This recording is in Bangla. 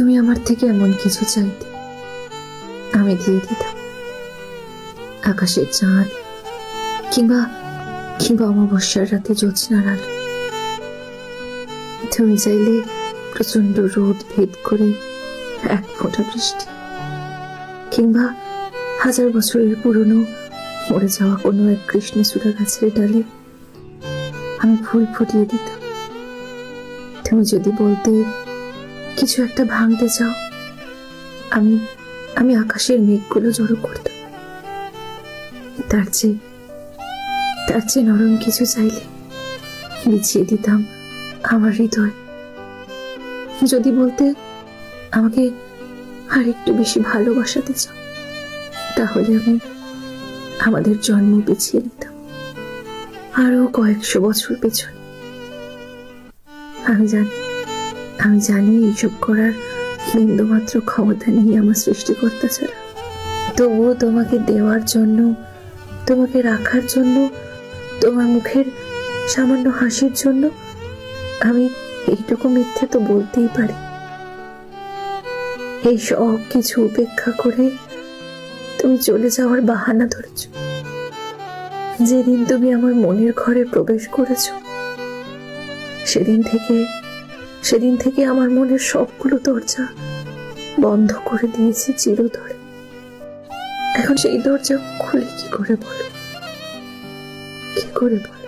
তুমি আমার থেকে এমন কিছু চাইতে। আমি দিয়ে দিতাম। আকাশের চাঁদ, কিংবা কিংবা অমাবস্যার রাতে জ্যোৎস্নার আলো। তুমি চাইলে প্রচণ্ড রোদ ভেদ করে এক ফোঁটা বৃষ্টি, কিংবা হাজার বছরের পুরনো, মরে যাওয়া কোনো এক কৃষ্ণচূড়া গাছের ডালে আমি ফুল ফুটিয়ে দিতাম। তুমি যদি বলতে কিছু একটা ভাঙতে চাও, আমি আমি আকাশের মেঘগুলো জড়ো করতাম তার চেয়ে তার চেয়ে নরম কিছু চাইলে বিছিয়ে দিতাম আমার হৃদয়। যদি বলতে আমাকে আর একটু বেশি ভালোবাসাতে চাও, তাহলে আমি আমাদের জন্ম পিছিয়ে নিতাম আরও কয়েকশো বছর পেছনে। আমি জানি আমি জানি এইসব করার বিন্দুমাত্র ক্ষমতা নেই আমার সৃষ্টিকর্তা ছাড়া। তবুও তোমাকে দেওয়ার জন্য, তোমাকে রাখার জন্য, তোমার মুখের সামান্য হাসির জন্য আমি এইটুকু মিথ্যে তো বলতেই পারি। এই সব কিছু উপেক্ষা করে তুমি চলে যাওয়ার বাহানা ধরেছ। যেদিন তুমি আমার মনের ঘরে প্রবেশ করেছ, সেদিন থেকে সেদিন থেকে আমার মনের সবগুলো দরজা বন্ধ করে দিয়েছি চিরদরে এখন সেই দরজা খুলে কি করে বলো? কি করে বলো?